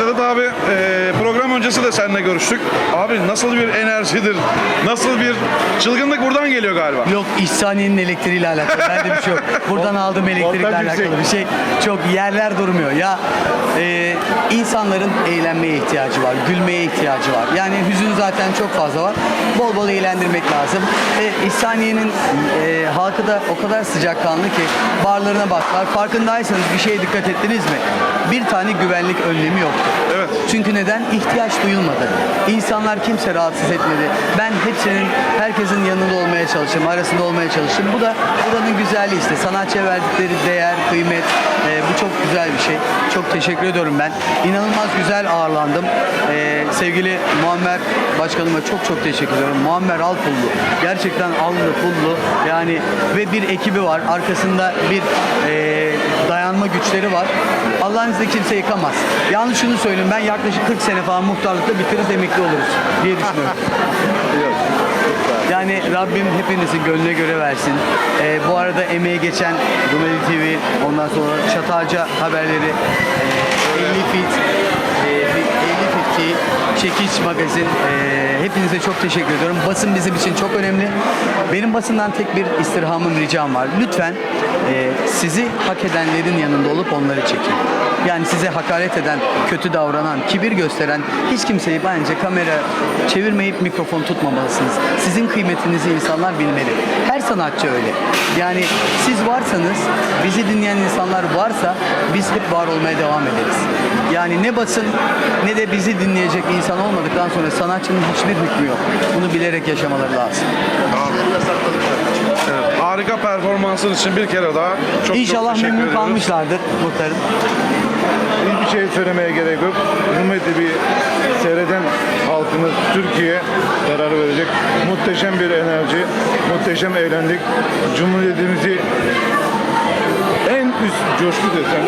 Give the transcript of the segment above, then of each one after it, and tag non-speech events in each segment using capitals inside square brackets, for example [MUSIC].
Sedat abi e, program öncesi de seninle görüştük. Abi nasıl bir enerjidir, nasıl bir çılgınlık buradan geliyor galiba. Yok İhsaniye'nin elektriğiyle alakalı. Bende bir şey yok. [LAUGHS] Buradan aldığım elektrikle Voltaj alakalı yüksek. bir şey. Çok yerler durmuyor. Ya e, insanların eğlenmeye ihtiyacı var. Gülmeye ihtiyacı var. Yani hüzün zaten çok fazla var. Bol bol eğlendirmek lazım. Ve İhsaniye'nin e, halkı da o kadar sıcakkanlı ki barlarına baktılar. Farkındaysanız bir şeye dikkat ettiniz mi? Bir tane güvenlik önlemi yoktu. Evet. Çünkü neden? İhtiyaç duyulmadı. İnsanlar kimse rahatsız etmedi. Ben hepsinin, herkesin yanında olmaya çalıştım, arasında olmaya çalıştım. Bu da buranın güzelliği işte. Sanatçıya verdikleri değer, kıymet. e, bu çok güzel bir şey. Çok teşekkür ediyorum ben. İnanılmaz güzel ağırlandım. E, sevgili Muammer Başkanıma çok çok teşekkür ediyorum. Muammer Alpullu. Gerçekten allı pullu. Yani ve bir ekibi var. Arkasında bir e, dayanma güçleri var. Allah'ın izniyle kimse yıkamaz. Yalnız şunu söyleyeyim ben yaklaşık 40 sene falan muhtarlıkta bitiririz emekli oluruz diye düşünüyorum. Yani Rabbim hepinizin gönlüne göre versin. Ee, bu arada emeği geçen Rumeli TV, ondan sonra Çatalca haberleri, e, 50 Fit, e, 50 Fit ki Çekiç Magazin, e, hepinize çok teşekkür ediyorum. Basın bizim için çok önemli. Benim basından tek bir istirhamım, ricam var. Lütfen e, sizi hak edenlerin yanında olup onları çekin. Yani size hakaret eden, kötü davranan, kibir gösteren hiç kimseyi bence kamera çevirmeyip mikrofon tutmamalısınız. Sizin kıymetinizi insanlar bilmeli. Her sanatçı öyle. Yani siz varsanız, bizi dinleyen insanlar varsa biz hep var olmaya devam ederiz. Yani ne basın ne de bizi dinleyecek insan olmadıktan sonra sanatçının hiçbir hükmü yok. Bunu bilerek yaşamaları lazım. Evet, harika performansın için bir kere daha çok İnşallah çok memnun kalmışlardır muhtarım. Hiçbir şey söylemeye gerek yok. Rumeli bir seyreden halkımız Türkiye karar verecek. Muhteşem bir enerji, muhteşem eğlendik. Cumhuriyetimizi en üst coşku desen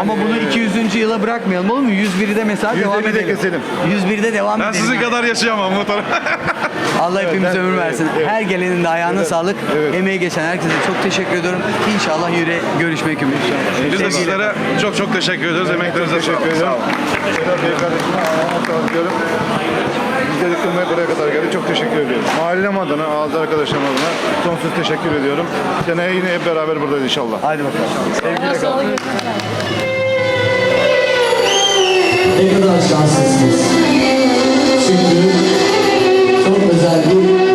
Ama bunu 200. yıla bırakmayalım olur mu? 101'de mesela 101'de devam edelim. keselim. 101'de devam Ben edelim. sizin yani. kadar yaşayamam muhtarım. [LAUGHS] Allah hepimize ömür versin. evet. Her gelenin de ayağına Evet, sağlık. evet. Emeği geçen herkese çok teşekkür ediyorum. İnşallah yüre görüşmek ümit. Biz de Sevgiyle. sizlere çok çok teşekkür ediyoruz. Emeklerinize teşekkür ederim. olun. Sedat Bey kardeşime ağzına sağlık diyorum. Bizleri buraya kadar geldi. Çok teşekkür ediyorum. Mahallem adına, ağzı arkadaşlarım adına sonsuz teşekkür ediyorum. Seneye yine hep beraber buradayız inşallah. Hadi bakalım. Sevgiyle kalın. Ne kadar şanslısınız. Çünkü çok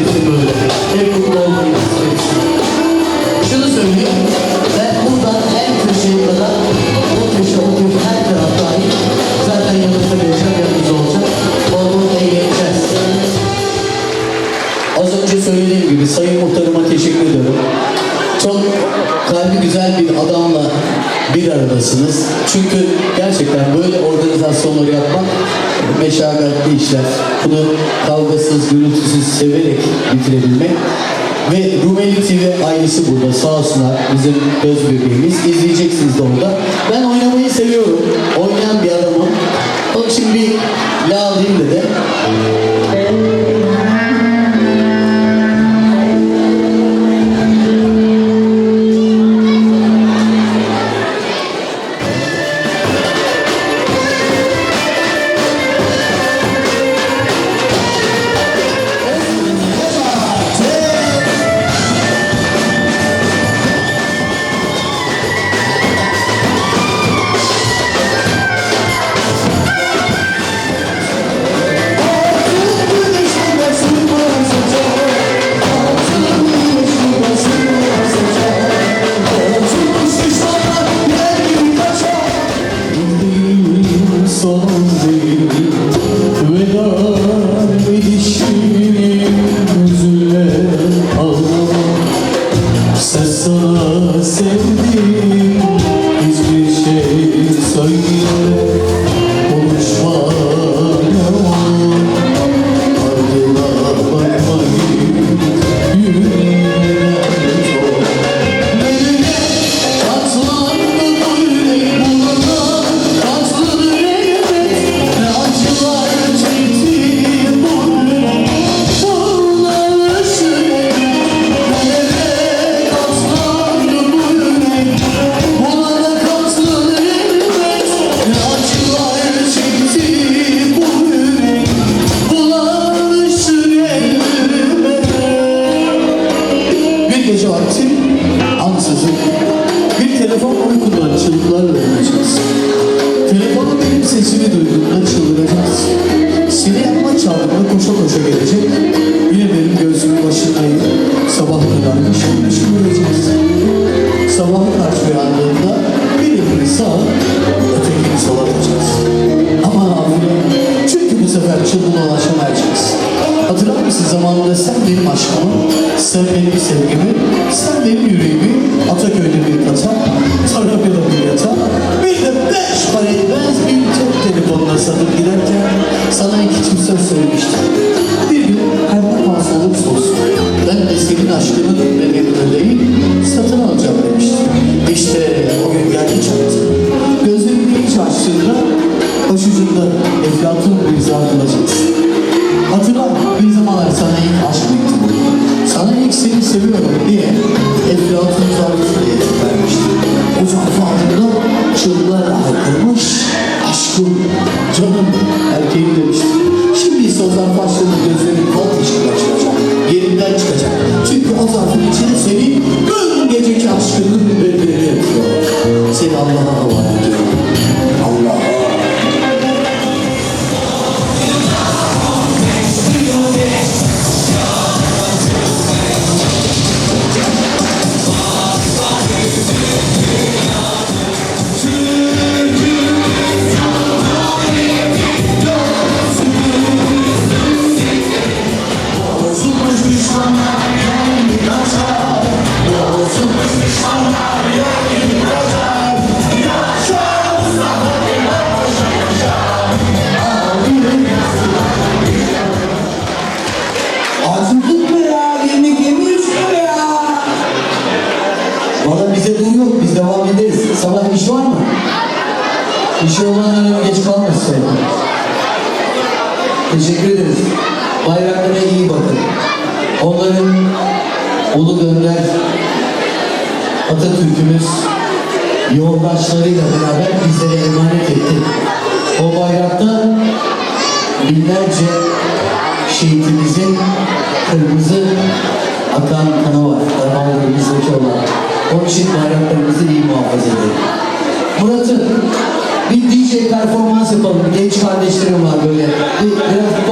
etsin böyle. Hep mutlu olmayı. Şunu söyleyeyim. Ben buradan en köşeye kadar o köşe o köşe her taraf dahil zaten yanınızda vereceğim yanınızda olacak. Bol eğleneceğiz. Az önce söylediğim gibi Sayın Muhtarıma teşekkür ediyorum. Çok kalbi güzel bir adamla bir aradasınız. Çünkü gerçekten böyle organizasyonları yapmak meşakkatli işler. Bunu kavgasız, gürültüsüz severek bitirebilmek. Ve Rumeli TV ailesi burada sağ olsunlar bizim göz bebeğimiz. İzleyeceksiniz de orada. Ben oynamayı seviyorum. Oynayan bir adamım. Onun için bir la alayım dedi. Sen başucunda Eflatun bir izah bulacaksın. Hatırla bir zamanlar sana ilk aşk mektubu. Sana ilk seni seviyorum diye Eflatun zarfı diye vermiştim. O zarfı aldığında çığlıklarla haykırmış. Aşkım, canım, erkeğim demiştim. Şimdi ise o zarfı açtığında gözlerin kol ışıkla çıkacak. Yerinden çıkacak. Çünkü o zarfın içinde senin Teşekkür ederiz. Bayraklara iyi bakın. Onların Ulu Önder Atatürk'ümüz yoldaşlarıyla beraber bizlere emanet etti. O bayrakta binlerce şehitimizin kırmızı akan kanı var. Damarlarımızdaki olan. Onun için bayraklarımızı iyi muhafaza edelim. Bir performans yapalım. Genç kardeşlerim var böyle. Bir, biraz